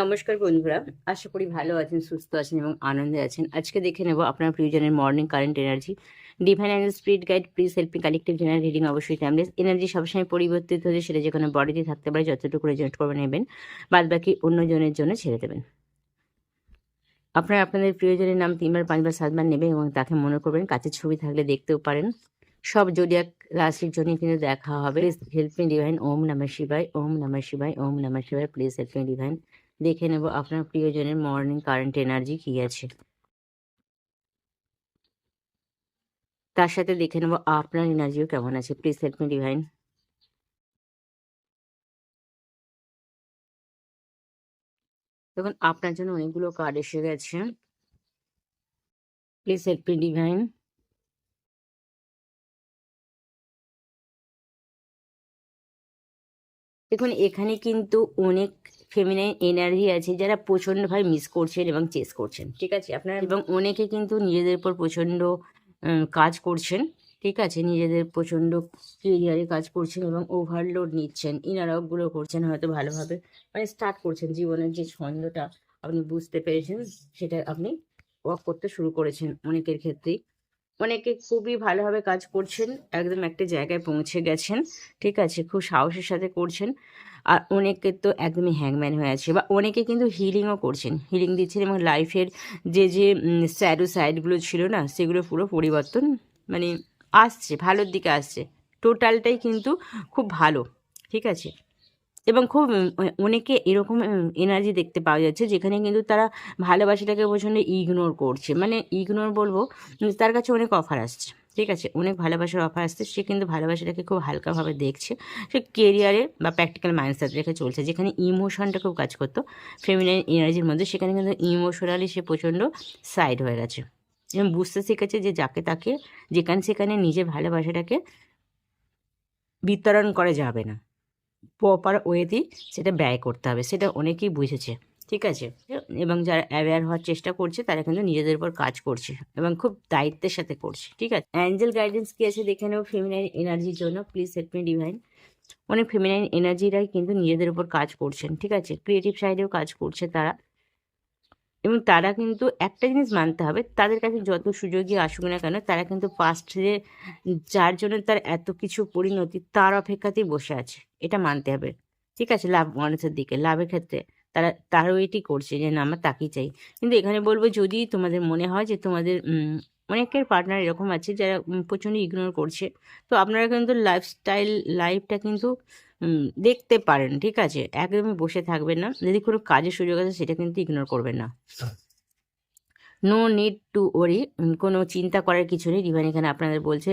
নমস্কার বন্ধুরা, আশা করি ভালো আছেন, সুস্থ আছেন এবং আনন্দে আছেন। আজকে দেখে নেব আপনার প্রিয়জনের morning current energy divine and spirit guide please helping collective general reading অবশ্যই টাইমলেস এনার্জি সবসময় পরিবর্তিত হতে সেটা যে কোনো বডিতে থাকতে পারে, যতটুকু রেজেন্ট করে নেবেন, বাদ বাকি অন্যজনের জন্য ছেড়ে দেবেন। আপনারা আপনাদের প্রিয়জনের নাম তিনবার, পাঁচবার, সাতবার নেবেন এবং তাকে মনে করবেন, কাছের ছবি থাকলে দেখতেও পারেন। সব জডিয়াক রাশির জন্য কিন্তু দেখা হবে। প্লিজ হেল্প মি ডিভাইন ওম নমঃ শিবায়, ওম নমঃ শিবায়, ওম নমঃ শিবায় প্লিজ হেল্প মি ডিভাইন দেখে নেব আপনার প্রিয়জনের মর্নিং কারেন্ট এনার্জি কি আছে। তার সাথে দেখে নেব আপনার এনার্জিও কেমন আছে। প্লিজ হেল্প মি ডিভাইন দেখুন, আপনার জন্য অনেকগুলো কার্ড এসে গেছে। প্লিজ হেল্প মি ডিভাইন দেখুন, এখানে কিন্তু অনেক ফেমিনাইন এনার্জি আছে যারা প্রচণ্ডভাবে মিস করছেন এবং চেস করছেন, ঠিক আছে? আপনারা এবং অনেকে কিন্তু নিজেদের উপর প্রচণ্ড কাজ করছেন, ঠিক আছে? নিজেদের প্রচণ্ড কেরিয়ারে কাজ করছেন এবং ওভারলোড নিচ্ছেন ইনারকগুলো করছেন হয়তো ভালোভাবে মানে স্টার্ট করছেন জীবনের যে ছন্দটা আপনি বুঝতে পেরেছেন, সেটা আপনি ওয়াক করতে শুরু করেছেন অনেকের ক্ষেত্রেই। অনেকে খুবই ভালোভাবে কাজ করছেন, একদম একটা জায়গায় পৌঁছে গেছেন, ঠিক আছে? খুব সাহসের সাথে করছেন। আর অনেকে তো একদমই হ্যাংম্যান হয়ে আছে বা অনেকে কিন্তু হিলিংও করছেন। হিলিং দিচ্ছেন এবং লাইফের যে যে স্যাডো সাইডগুলো ছিল না, সেগুলো পুরো পরিবর্তন মানে আসছে, ভালোর দিকে আসছে। টোটালটাই কিন্তু খুব ভালো, ঠিক আছে? এবং খুব অনেকে এরকম এনার্জি দেখতে পাওয়া যাচ্ছে, যেখানে কিন্তু তারা ভালোবাসাটাকে প্রচণ্ড ইগনোর করছে। মানে ইগনোর বলব তার কাছে অনেক অফার আসছে, ঠিক আছে? অনেক ভালোবাসার অফার আসছে, সে কিন্তু ভালোবাসাটাকে খুব হালকাভাবে দেখছে। সে কেরিয়ারে বা প্র্যাকটিক্যাল মাইন্ডসেট রেখে চলছে, যেখানে ইমোশনটা খুব কাজ করতো। ফেমিনাইন এনার্জির মধ্যে, সেখানে কিন্তু ইমোশনালি সে প্রচণ্ড সাইড হয়ে গেছে। এবং বুঝতে শিখেছে যে যাকে তাকে, যেখানে সেখানে নিজের ভালোবাসাটাকে বিতরণ করা যাবে না। প্রপার ওয়েতেই সেটা ব্যয় করতে হবে। সেটা অনেকেই বুঝেছে, ঠিক আছে? এবং যারা অ্যাওয়্যার হওয়ার চেষ্টা করছে, তারা কিন্তু নিজেদের উপর কাজ করছে এবং খুব দায়িত্বের সাথে করছে, ঠিক আছে? অ্যাঞ্জেল গাইডেন্স কী আছে দেখে নেব ফেমিনাইন এনার্জির জন্য। প্লিজ হেল্প মি ডিভাইন অনেক ফেমিনাইন এনার্জিরাই কিন্তু নিজেদের উপর কাজ করছেন, ঠিক আছে? ক্রিয়েটিভ সাইডেও কাজ করছে তারা। এবং তারা কিন্তু একটা জিনিস মানতে হবে, তাদের কাছে যত সুযোগই আসুক না কেন, তারা কিন্তু পাস্টে যার জন্য তার এত কিছু পরিণতি, তার অপেক্ষাতেই বসে আছে। এটা মানতে হবে। ঠিক আছে, লাভ মানুষের দিকে, লাভের ক্ষেত্রে। তারা, তারও এটি করছে যে, না, আমরা তাকেই চাই। কিন্তু এখানে বলব, যদি তোমাদের মনে হয় যে, তোমাদের অনেকের পার্টনার এরকম আছে যারা প্রচণ্ড ইগনোর করছে, তো আপনারা কিন্তু লাইফস্টাইল লাইফটা কিন্তু দেখতে পারেন, ঠিক আছে? একদমই বসে থাকবেন না। যদি কোনো কাজের সুযোগ আছে, সেটা কিন্তু ইগনোর করবেন না। নো নিড টু ওরি কোনো চিন্তা করার কিছু নেই। ডিভাইন এখানে আপনাদের বলছে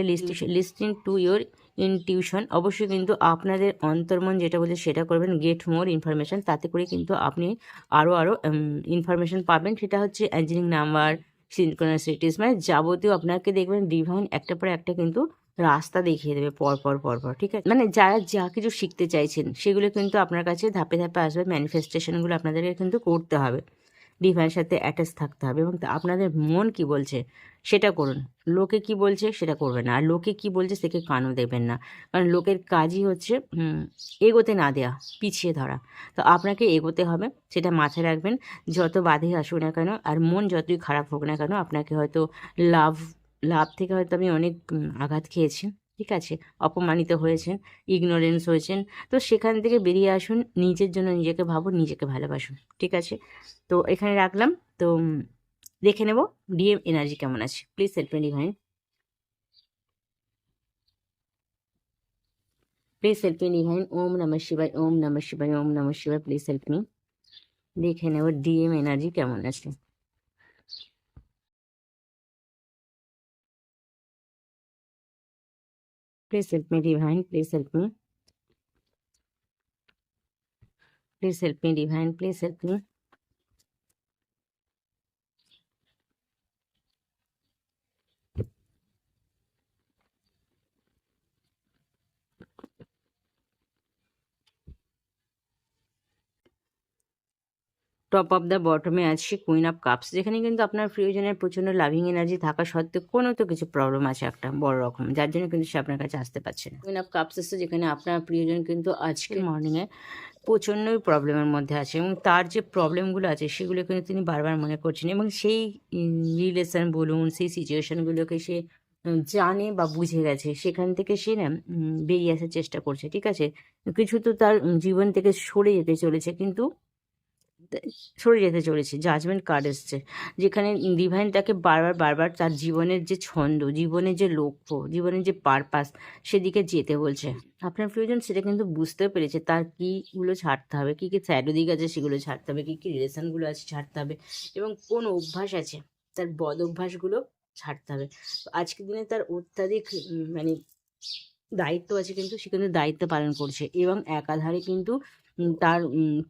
লিস্টিং টু ইয়োর ইনটিউশন অবশ্যই কিন্তু আপনাদের অন্তর্মন যেটা বলছে, সেটা করবেন। গেট মোর ইনফরমেশন তাতে করে কিন্তু আপনি আরও আরও ইনফরমেশন পাবেন। সেটা হচ্ছে অ্যাঞ্জেলিক নাম্বার সিনক্রোনাসিটিস মানে যাবতীয় আপনাকে দেখবেন। ডিভাইন একটা পর একটা কিন্তু রাস্তা দেখিয়ে দেবে পর পর পর পর, ঠিক আছে? মানে যারা যা কিছু শিখতে চাইছেন, সেগুলো কিন্তু আপনার কাছে ধাপে ধাপে আসবে ম্যানিফেস্টেশনগুলো আপনাদেরকে কিন্তু করতে হবে। ডিভাইনের সাথে অ্যাটাচ থাকতে হবে এবং আপনাদের মন কি বলছে, সেটা করুন। লোকে কি বলছে, সেটা করবেন না। আর লোকে কি বলছে, সেকে কানও দেবেন না। কারণ লোকের কাজই হচ্ছে এগোতে না দেওয়া পিছিয়ে ধরা। তো আপনাকে এগোতে হবে, সেটা মাথায় রাখবেন। যত বাধে আসুক না কেন, আর মন যতই খারাপ হোক না কেন, আপনাকে হয়তো লাভ লাভ থেকে হয়তো আমি অনেক আঘাত খেয়েছি, ঠিক আছে? অপমানিত হয়েছেন, ইগনোরেন্স হয়েছেন। তো সেখান থেকে বেরিয়ে আসুন, নিজের জন্য নিজেকে ভাবুন, নিজেকে ভালোবাসুন, ঠিক আছে? তো এখানে রাখলাম। তো দেখে নেব, ডিএম এনার্জি কেমন আছে? Please help me divine please help me divine ওম নমঃ শিবায়, ওম নমঃ শিবায়, ওম নমঃ শিবায়, প্লিজ হেল্প মি দেখে নেব ডিএম এনার্জি কেমন আছে। Please help me divine please help me please help me divine please help me top of the বটমে আছে কুইন অফ কাপস যেখানে কিন্তু আপনার প্রিয়জনের প্রচণ্ড লাভিং এনার্জি থাকা সত্ত্বেও কোনো তো কিছু প্রবলেম আছে একটা বড় রকম যার জন্য কিন্তু সে আপনার কাছে আসতে পারছে না। কুইন অফ কাপস এসছে যেখানে আপনার প্রিয়জন কিন্তু আজকে মর্নিংয়ে প্রচণ্ডই প্রবলেমের মধ্যে আছে এবং তার যে প্রবলেমগুলো আছে সেগুলো কিন্তু তিনি বারবার মনে করছেন এবং সেই রিলেশন বলুন সেই সিচুয়েশনগুলোকে সে জানে বা বুঝে গেছে সেখান থেকে সে না বেরিয়ে আসার চেষ্টা করছে ঠিক আছে? কিছু তো তার জীবন থেকে সরে যেতে চলেছে কিন্তু সরে যেতে চলেছে জাজমেন্ট কার্ড এসছে, যেখানে ডিভাইন তাকে বারবার বারবার তার জীবনের যে ছন্দ, জীবনের যে লক্ষ্য, জীবনের যে পারপাস সেদিকে যেতে বলছে। আপনার প্রিয়জন সেটা কিন্তু বুঝতে পেরেছে, তার কীগুলো ছাড়তে হবে, কী কী স্যাডো দিক আছে সেগুলো ছাড়তে হবে, কী কী রিলেশনগুলো আছে ছাড়তে হবে এবং কোন অভ্যাস আছে তার বদ অভ্যাসগুলো ছাড়তে হবে। আজকের দিনে তার অত্যাধিক মানে দায়িত্ব আছে কিন্তু সে কিন্তু দায়িত্ব পালন করছে এবং একাধারে কিন্তু তার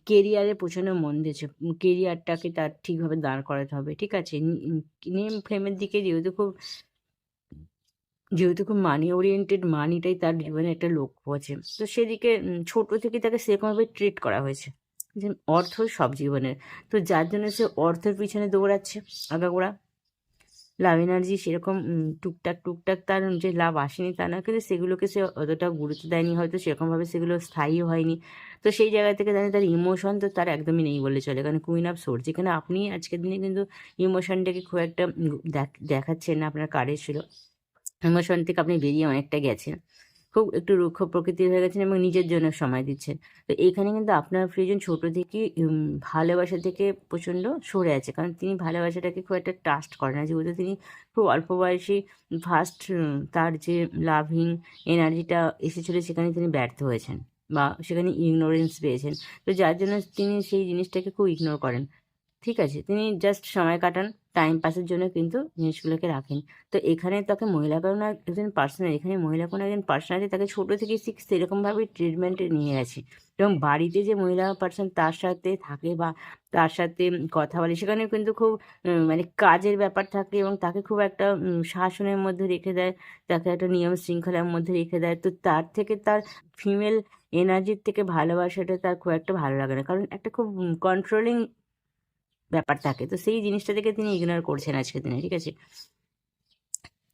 কেরিয়ারে প্রচণ্ড মন দিয়েছে। কেরিয়ারটাকে তার ঠিকভাবে দাঁড় করাতে হবে, ঠিক আছে? নেম ফ্লেমের দিকে যেহেতু খুব যেহেতু খুব মানি ওরিয়েন্টেড মানিটাই তার জীবনে একটা লক্ষ্য আছে। তো সেদিকে ছোট থেকে তাকে সেরকমভাবে ট্রিট করা হয়েছে, যে অর্থ সব জীবনের। তো যার জন্য সে অর্থের পিছনে দৌড়াচ্ছে, আগাগোড়া। লাভ এনার্জি সেরকম টুকটাক টুকটাক তার যে লাভ আসেনি তা না, কিন্তু সেগুলোকে সে অতটা গুরুত্ব দেয়নি, হয়তো সেরকমভাবে সেগুলো স্থায়ী হয়নি। তো সেই জায়গা থেকে জানি তার ইমোশন তো তার একদমই নেই বলে চলে, কারণ কুইন অফ সোর্স যেখানে আপনি আজকের দিনে কিন্তু ইমোশনটাকে খুব একটা দেখাচ্ছেন না, আপনার কারের ছিল ইমোশন থেকে আপনি বেরিয়ে অনেকটা গেছেন। খুব একটু রুক্ষ প্রকৃতির হয়ে গেছেন এবং নিজের জন্য সময় দিচ্ছেন। তো এইখানে কিন্তু আপনার প্রিয়জন ছোট থেকে ভালোবাসা থেকে প্রচণ্ড সরে আছে। কারণ তিনি ভালোবাসাটাকে খুব একটা ট্রাস্ট করেন না। যেহেতু তিনি খুব অল্প বয়সী ফার্স্ট তার যে লাভিং এনার্জিটা এসেছিল, সেখানে তিনি ব্যর্থ হয়েছেন বা সেখানে ইগনোরেন্স পেয়েছেন। তো যার জন্য তিনি সেই জিনিসটাকে খুব ইগনোর করেন। ঠিক আছে, তিনি জাস্ট সময় কাটান। টাইম পাসের জন্য কিন্তু জিনিসগুলোকে রাখেন। তো এখানে তাকে মহিলা কোনো একজন পার্সন এখানে মহিলা কোনো একজন পার্সন আছে, তাকে ছোটো থেকে ঠিক সেরকমভাবে ট্রিটমেন্টে নিয়ে গেছে। এবং বাড়িতে যে মহিলা পার্সন তার সাথে থাকে বা তার সাথে কথা বলে সেখানে কিন্তু খুব মানে কাজের ব্যাপার থাকে এবং তাকে খুব একটা শাসনের মধ্যে রেখে দেয়, তাকে একটা নিয়ম শৃঙ্খলার মধ্যে রেখে দেয়। তো তার থেকে তার ফিমেল এনার্জির থেকে ভালোবাসাটা তার খুব একটা ভালো লাগে না। কারণ একটা খুব কন্ট্রোলিং ব্যাপার থাকে তো সেই জিনিসটা থেকে তিনি ইগনোর করছেন আজকের দিনে, ঠিক আছে?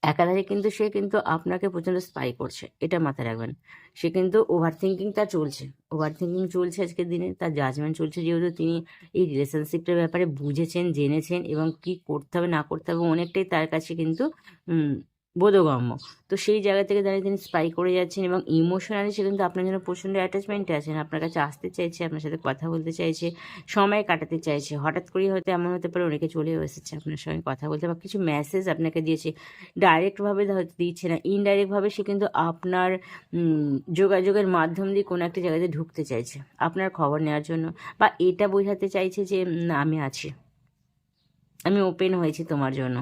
একাধারে কিন্তু সে কিন্তু আপনাকে প্রচণ্ড স্পাই করছে, এটা মাথায় রাখবেন। সে কিন্তু ওভার থিঙ্কিং তার চলছে। ওভার থিঙ্কিং চলছে আজকের দিনে, তার জাজমেন্ট চলছে যেহেতু তিনি এই রিলেশনশিপটার ব্যাপারে বুঝেছেন, জেনেছেন এবং কি করতে হবে, না করতে হবে, অনেকটাই তার কাছে কিন্তু বোধগম্য। তো সেই জায়গা থেকে দাঁড়িয়ে তিনি স্পাই করে যাচ্ছেন এবং ইমোশনালি সে কিন্তু আপনার জন্য প্রচণ্ড অ্যাটাচমেন্টে আছেন আপনার কাছে আসতে চাইছে, আপনার সাথে কথা বলতে চাইছে, সময় কাটাতে চাইছে। হঠাৎ করেই হয়তো এমন হতে পারে অনেকে চলেও এসেছে আপনার সঙ্গে কথা বলতে বা কিছু মেসেজ আপনাকে দিয়েছে। ডাইরেক্টভাবে হয়তো দিচ্ছে না। ইনডাইরেক্টভাবে সে কিন্তু আপনার যোগাযোগের মাধ্যম দিয়ে কোনো একটা জায়গাতে ঢুকতে চাইছে আপনার খবর নেওয়ার জন্য বা এটা বোঝাতে চাইছে যে আমি আছি। আমি ওপেন হয়েছি তোমার জন্য।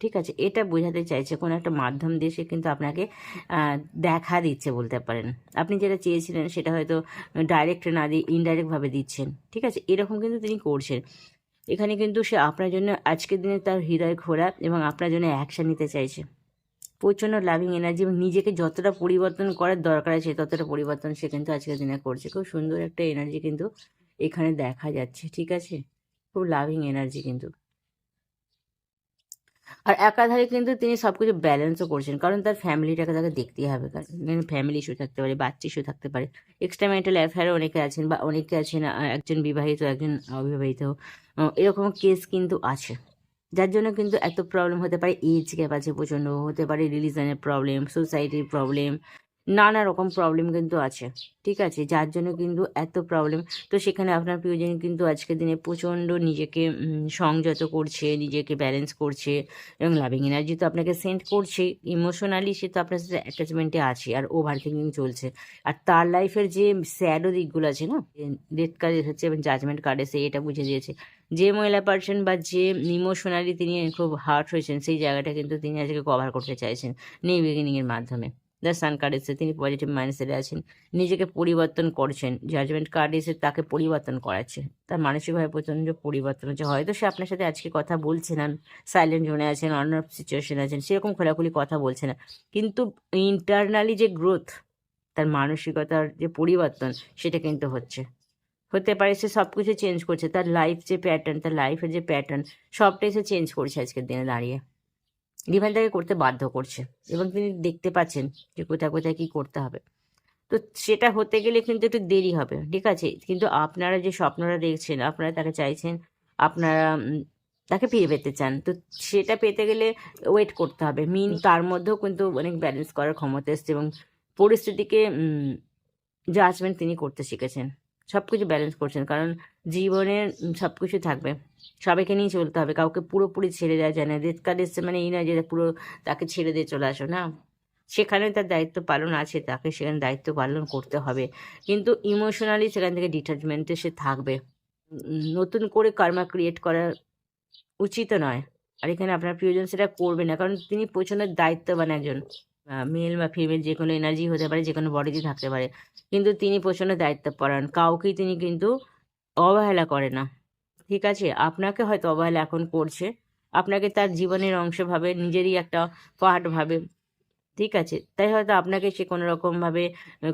ঠিক আছে, এটা বোঝাতে চাইছে, কোনো একটা মাধ্যম দিয়ে সে কিন্তু আপনাকে দেখা দিচ্ছে বলতে পারেন। আপনি যেটা চেয়েছিলেন সেটা হয়তো ডাইরেক্ট না দিয়ে ইনডাইরেক্টভাবে দিচ্ছেন, ঠিক আছে? এরকম কিন্তু তিনি করছেন। এখানে কিন্তু সে আপনার জন্য আজকের দিনে তার হৃদয় খোলা এবং আপনার জন্য অ্যাকশান নিতে চাইছে। প্রচণ্ড লাভিং এনার্জি এবং নিজেকে যতটা পরিবর্তন করার দরকার আছে, ততটা পরিবর্তন সে কিন্তু আজকের দিনে করছে। খুব সুন্দর একটা এনার্জি কিন্তু এখানে দেখা যাচ্ছে, ঠিক আছে? খুব লাভিং এনার্জি কিন্তু। আর একাধারে কিন্তু তিনি সব কিছু ব্যালেন্সও করছেন। কারণ তার ফ্যামিলিটাকে তাকে দেখতেই হবে। কারণ ফ্যামিলি ইস্যু থাকতে পারে, বাচ্চা ইস্যু থাকতে পারে। এক্সট্রা মেন্টাল অ্যাফেয়ারও অনেকে আছেন বা অনেকে আছেন একজন বিবাহিত, একজন অবিবাহিত। এরকম কেস কিন্তু আছে। যার জন্য কিন্তু এত প্রবলেম হতে পারে এজ গ্যাপ আছে প্রচণ্ড হতে পারে রিলিজনের প্রবলেম সোসাইটির প্রবলেম নানা রকম প্রবলেম কিন্তু আছে, ঠিক আছে? যার জন্য কিন্তু এত প্রবলেম তো সেখানে আপনার প্রিয়জন কিন্তু আজকের দিনে প্রচণ্ড নিজেকে সংযত করছে, নিজেকে ব্যালেন্স করছে এবং লাভিং এনার্জি তো আপনাকে সেন্ড করছে। ইমোশনালি সে তো আপনার সাথে অ্যাটাচমেন্টে আছে আর ওভার থিঙ্কিং চলছে। আর তার লাইফের যে স্যাডও দিকগুলো আছে না ডেথ কার্ড হচ্ছে এবং জাজমেন্ট কার্ডে সে এটা বুঝে দিয়েছে যে মহিলা পার্সন বা যে ইমোশনালি তিনি খুব হার্ট হয়েছেন, সেই জায়গাটা কিন্তু তিনি আজকে কভার করতে চাইছেন নিউ বিগিনিংয়ের মাধ্যমে। দ্য সান কার্ড এসে তিনি পজিটিভ মাইন্ডসেটে আছেন। নিজেকে পরিবর্তন করছেন জাজমেন্ট কার্ড এসে তাকে পরিবর্তন করাচ্ছে। তার মানসিকভাবে প্রচণ্ড পরিবর্তন হচ্ছে। হয়তো সে আপনার সাথে আজকে কথা বলছে না সাইলেন্ট জোনে আছেন, অন্য সিচুয়েশন আছেন, সেরকম খোলাখুলি কথা বলছে না। কিন্তু ইন্টারনালি যে গ্রোথ তার মানসিকতার যে পরিবর্তন, সেটা কিন্তু হচ্ছে। হতে পারে সে সব কিছু চেঞ্জ করছে, তার লাইফ যে প্যাটার্ন তার লাইফের যে প্যাটার্ন সবটাই সে চেঞ্জ করছে আজকের দিনে দাঁড়িয়ে। ডিভাইন তাকে করতে বাধ্য করছে। এবং তিনি দেখতে পাচ্ছেন যে কোথায় কোথায় কী করতে হবে। তো সেটা হতে গেলে কিন্তু একটু দেরি হবে, ঠিক আছে? কিন্তু আপনারা যে স্বপ্নটা দেখছেন, আপনারা তাকে চাইছেন, আপনারা তাকে ফিরে পেতে চান। তো সেটা পেতে গেলে ওয়েট করতে হবে। মিন তার মধ্যেও কিন্তু অনেক ব্যালেন্স করার ক্ষমতা এসছে এবং পরিস্থিতিকে জাজমেন্ট তিনি করতে শিখেছেন। সব কিছু ব্যালেন্স করছেন। কারণ জীবনের সব কিছু থাকবে। সবাইকে নিয়ে চলতে হবে। কাউকে পুরোপুরি ছেড়ে দেওয়া যায় না। রেড কার্ড এসছে মানে এই নয় যে পুরো তাকে ছেড়ে দিয়ে চলে আসো, না? সেখানে তার দায়িত্ব পালন আছে, তাকে সেখানে দায়িত্ব পালন করতে হবে। কিন্তু ইমোশনালি সেখান থেকে ডিটাচমেন্টে সে থাকবে। নতুন করে কর্মা ক্রিয়েট করা উচিত নয়। আর এখানে আপনার প্রিয়জন সেটা করবে না। কারণ তিনি প্রচণ্ড দায়িত্ববান একজন। মেল বা ফিমেল যে কোনো এনার্জি হতে পারে, যে কোনো বডিতে থাকতে পারে। কিন্তু তিনি প্রচণ্ড দায়িত্বপরায়ণ। কাউকেই তিনি কিন্তু অবহেলা করে না। ঠিক আছে? আপনাকে হয়তো অবহেলা এখন করছে। আপনাকে তার জীবনের অংশ ভাবে, নিজেরই একটা পার্ট ভাবে। ঠিক আছে? তাই হয়তো আপনাকে সে কোনো রকমভাবে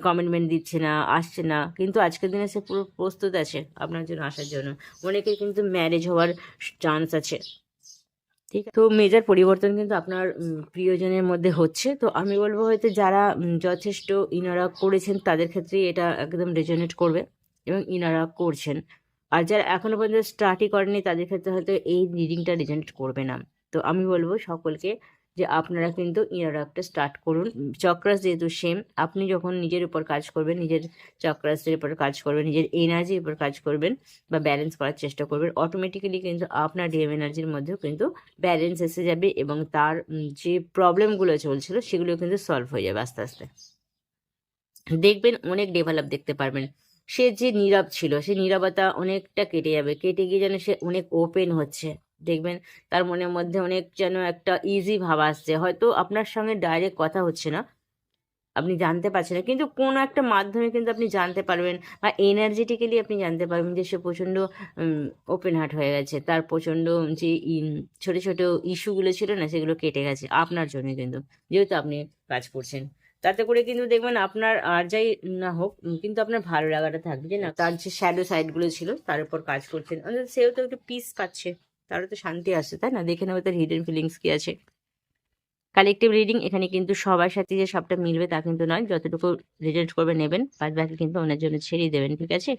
কমিটমেন্ট দিচ্ছে না, আসছে না। কিন্তু আজকের দিনে সে পুরো প্রস্তুত আছে আপনার জন্য আসার জন্য। অনেকের কিন্তু ম্যারেজ হওয়ার চান্স আছে। ঠিক তো মেজার পরিবর্তন কিন্তু আপনার প্রিয়জনের মধ্যে হচ্ছে। তো আমি বলব হয়তো যারা যথেষ্ট ইনারা করেছেন, তাদের ক্ষেত্রে এটা একদম রেজনেট করবে। এবং ইনারা করছেন। আর যারা এখনও পর্যন্ত স্টার্টই করেনি তাদের ক্ষেত্রে হয়তো এই রিডিংটা রেজনেট করবে না। তো আমি বলব সকলকে যে আপনারা কিন্তু ইনারাকটা স্টার্ট করুন। চক্রাস যেহেতু সেম আপনি যখন নিজের উপর কাজ করবেন, নিজের চক্রাসের উপর কাজ করবেন, নিজের এনার্জির উপর কাজ করবেন বা ব্যালেন্স করার চেষ্টা করবেন অটোমেটিক্যালি কিন্তু আপনার ডিএম এনার্জির মধ্যেও কিন্তু ব্যালেন্স এসে যাবে এবং তার যে প্রবলেমগুলো চলছিল, সেগুলো কিন্তু সলভ হয়ে যাবে আস্তে আস্তে। দেখবেন অনেক ডেভেলপ দেখতে পারবেন। সে যে নীরব ছিল, সে নীরবতা অনেকটা কেটে যাবে। কেটে গিয়ে যেন সে অনেক ওপেন হচ্ছে, দেখবেন? তার মনের মধ্যে অনেক যেন একটা ইজি ভাব আসছে। হয়তো আপনার সঙ্গে ডাইরেক্ট কথা হচ্ছে না, আপনি জানতে পারছেন না, কিন্তু কোনো একটা মাধ্যমে কিন্তু আপনি জানতে পারবেন বা এনার্জেটিক্যালি আপনি জানতে পারবেন যে সে প্রচণ্ড ওপেন হার্ট হয়ে গেছে। তার প্রচণ্ড যে ছোট ছোট ইস্যুগুলো ছিল না, সেগুলো কেটে গেছে, আপনার জন্য কিন্তু, যেহেতু আপনি কাজ করছেন। তাতে করে কিন্তু দেখবেন আপনার আর যাই না হোক কিন্তু আপনার ভালো লাগাটা থাকবে যে না তার যে শ্যাডো সাইডগুলো ছিল, তার উপর কাজ করছেন। সেও তো একটু পিস পাচ্ছে। তারও তো শান্তি আসছে তাই না? দেখে নেব তার হিডেন ফিলিংস কি আছে। কালেকটিভ রিডিং এখানে কিন্তু সবার সাথে যে সবটা মিলবে তা কিন্তু নয়। যতটুকু রেজাল্ট করবে নেবেন বাদ বাকি কিন্তু ওনার জন্য ছেড়েই দেবেন, ঠিক আছে?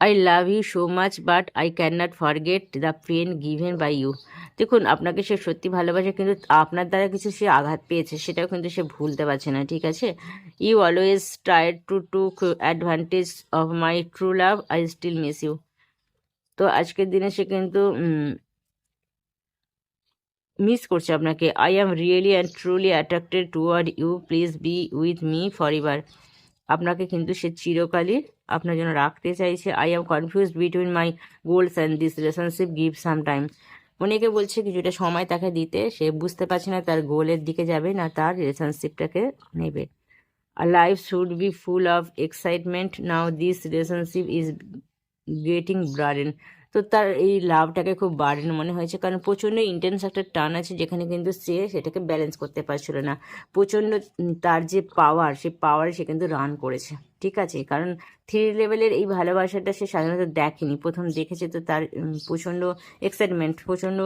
I love you so much but I can not forget the pain given by you দেখুন, আপনাকে সে সত্যি ভালোবাসে, কিন্তু আপনার দ্বারা কিছু সে আঘাত পেয়েছে, সেটাও কিন্তু সে ভুলতে পারছে না, ঠিক আছে? You always try to to advantage of my true love I still miss you তো আজকের দিনে সে কিন্তু মিস করছে আপনাকে। I am really and truly attracted toward you please be with me forever আপনাকে কিন্তু সে চিরকালই আপনার জন্য রাখতে চাইছে। I am confuse between my goals and this relationship give some time অনেকে বলছে কিছুটা সময় তাকে দিতে, সে বুঝতে পারছে না তার গোলের দিকে যাবে না, তার রিলেশনশিপটাকে নেবে। আর life should be full of excitement now this relationship is getting burden তো তার এই লাভটাকে খুব বার্ডেন মনে হয়েছে। কারণ প্রচণ্ড ইন্টেন্স একটা টান আছে যেখানে কিন্তু সে সেটাকে ব্যালেন্স করতে পারছিল না। প্রচণ্ড তার যে পাওয়ার সে পাওয়ারে সে কিন্তু রান করেছে। ঠিক আছে? কারণ থ্রি লেভেলের এই ভালোবাসাটা সে সাধারণত দেখেনি। প্রথম দেখেছে তো তার প্রচণ্ড এক্সাইটমেন্ট প্রচণ্ড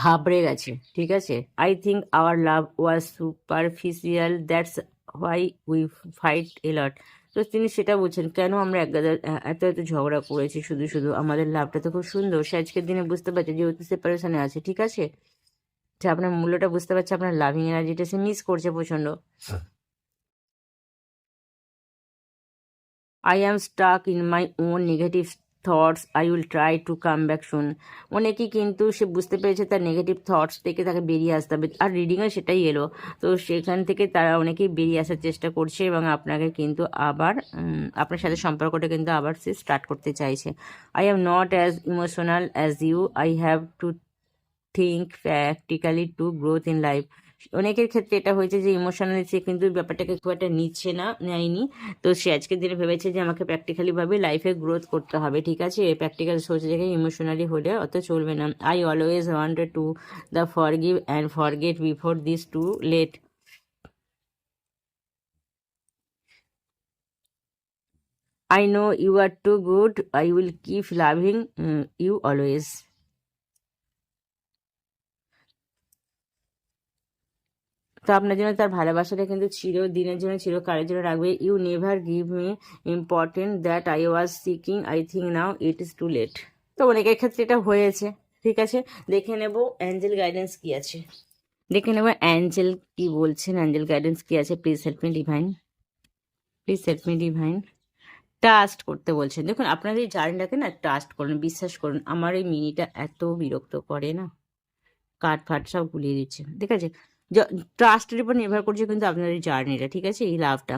ঘাবড়ে গেছে। ঠিক আছে? I think our love was superficial that's why we fight a lot তো তিনি সেটা বলছেন কেন আমরা এক গাদা- এত এত ঝগড়া করেছি? শুধু শুধু আমাদের লাভটা তো খুব সুন্দর। সে আজকের দিনে বুঝতে পারছে যেহেতু সেপারেশনে আছে ঠিক আছে? যে আপনার মূল্যটা বুঝতে পারছে আপনার লাভিং এনার্জিটা সে মিস করছে প্রচণ্ড। I am stuck in my own negative thoughts I will try to come back soon অনেকেই কিন্তু সে বুঝতে পেরেছে তার নেগেটিভ থটস থেকে তাকে বেরিয়ে আসতে হবে। আর রিডিংয়ে সেটাই এলো। তো সেখান থেকে তারা অনেকেই বেরিয়ে আসার চেষ্টা করছে এবং আপনাকে কিন্তু আবার আপনার সাথে সম্পর্কটা কিন্তু আবার সে স্টার্ট করতে চাইছে। I am not as emotional as you I have to think practically to growth in life অনেকের ক্ষেত্রে এটা হয়েছে যে ইমোশনালি সে কিন্তু ব্যাপারটাকে খুব একটা নিচ্ছে না নেয়নি তো সে আজকের দিনে ভেবেছে যে আমাকে প্র্যাকটিক্যালি ভাবে লাইফে গ্রোথ করতে হবে ঠিক আছে প্র্যাকটিক্যাল সোচ রেখে ইমোশনালি হলে অত চলবে না I always wanted to the forgive and forget before this too late know you are too good. I will keep loving mm, you always. তো আপনার জন্য তার ভালোবাসাটা কিন্তু ছিল দিনের জন্য কারের জন্য রাখবে। You never give me important that I was seeking I think now it is too late তো অনেকের ক্ষেত্রে এটা হয়েছে, ঠিক আছে? দেখে নেব অ্যাঞ্জেল গাইডেন্স কি আছে। দেখে নেব অ্যাঞ্জেল কি বলছেন, অ্যাঞ্জেল গাইডেন্স কি আছে? Please help me divine please help me divine trust করতে বলছেন। দেখুন আপনাদের এই জার্নিটাকে না ট্রাস্ট করুন, বিশ্বাস করুন। আমার এই মিনিটা এত বিরক্ত করে না। কাঠ ফাট সব গুলিয়ে দিচ্ছে। ঠিক আছে? ট্রাস্টের উপর নির্ভর করছে কিন্তু আপনার এই জার্নিটা ঠিক আছে? এই লাভটা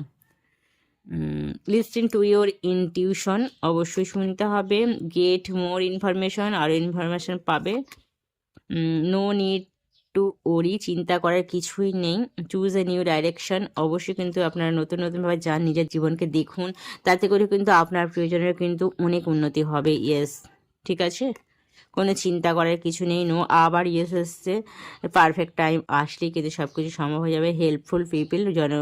লিস্টিং টু ইউর ইনটিউশন অবশ্যই শুনতে হবে। গেট মোর ইনফরমেশন আর ইনফরমেশন পাবে। নো নিড টু ওরি চিন্তা করার কিছুই নেই। চুজ এ নিউ ডাইরেকশন অবশ্যই কিন্তু আপনারা নতুন নতুনভাবে যান নিজের জীবনকে দেখুন। তাতে করে কিন্তু আপনার প্রয়োজনের কিন্তু অনেক উন্নতি হবে ইয়েস ঠিক আছে? কোনো চিন্তা করার কিছু নেই, নো। আবার ইয়েস এসছে পারফেক্ট টাইম আসলেই কিন্তু সব কিছু সম্ভব হয়ে যাবে। হেল্পফুল পিপল জন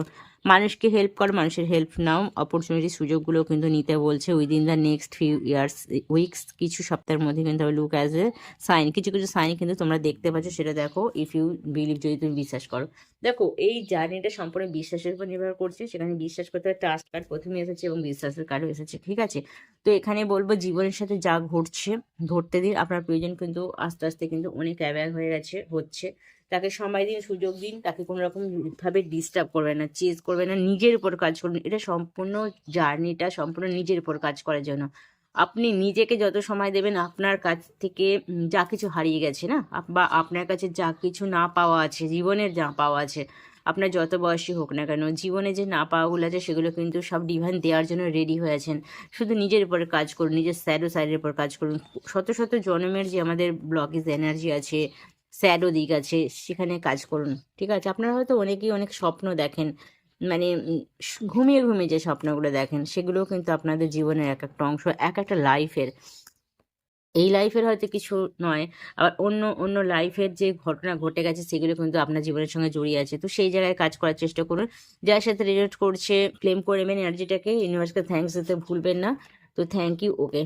মানুষকে হেল্প করো, মানুষের হেল্প নাও। অপরচুনিটি সুযোগগুলো কিন্তু নিতে বলছে। Within the next few years weeks কিছু সপ্তাহের মধ্যে কিন্তু লুক অ্যাজ এ সাইন কিছু কিছু সাইন কিন্তু তোমরা দেখতে পাচ্ছ। সেটা দেখো ইফ ইউ বিলিভ যদি তুমি বিশ্বাস করো। দেখো, এই জার্নিটা সম্পূর্ণ বিশ্বাসের উপর নির্ভর করছে। সেখানে বিশ্বাস করতে ট্রাস্ট কার্ড প্রথমে এসেছে এবং বিশ্বাসের কার্ডও এসেছে, ঠিক আছে? তো এখানে বলব, জীবনের সাথে যা ঘটছে, ঘটতে দিন আপনার প্রয়োজন কিন্তু আস্তে আস্তে কিন্তু অনেক অ্যাওয়ার হয়ে গেছে, হচ্ছে। তাকে সময় দিন, সুযোগ দিন, তাকে কোনো রকম ভাবে ডিস্টার্ব করবে না চেজ করবে না, নিজের উপর কাজ করুন। এটা সম্পূর্ণ জার্নিটা সম্পূর্ণ নিজের উপর কাজ করার জন্য। আপনি নিজেকে যত সময় দেবেন, আপনার কাছ থেকে যা কিছু হারিয়ে গেছে না বা আপনার কাছে যা কিছু না পাওয়া আছে, জীবনের যা পাওয়া আছে, আপনার যত বয়সী হোক না কেন, জীবনে যে না পাওয়াগুলো আছে, সেগুলো কিন্তু সব ডিভাইন দেওয়ার জন্য রেডি হয়ে আছেন। শুধু নিজের উপরে কাজ করুন, নিজের স্যাডো সাইডের উপর কাজ করুন। শত শত জন্মের যে আমাদের ব্লকেজ এনার্জি আছে স্যাডো দিক আছে, সেখানে কাজ করুন, ঠিক আছে? আপনারা হয়তো অনেকেই অনেক স্বপ্ন দেখেন মানে ঘুমিয়ে ঘুমিয়ে যে স্বপ্নগুলো দেখেন, সেগুলোও কিন্তু আপনাদের জীবনের এক একটা অংশ, এক একটা লাইফের। এই লাইফের হয়তো কিছু নয়, আবার অন্য অন্য লাইফের যে ঘটনা ঘটে গেছে, সেগুলো কিন্তু আপনার জীবনের সঙ্গে জড়িয়ে আছে। তো সেই জায়গায় কাজ করার চেষ্টা করুন। যার সাথে রিলেট করছে ক্লেম করে নেবেন এনার্জিটাকে ইউনিভার্সকে থ্যাঙ্কস দিতে ভুলবেন না। তো থ্যাংক ইউ ওকে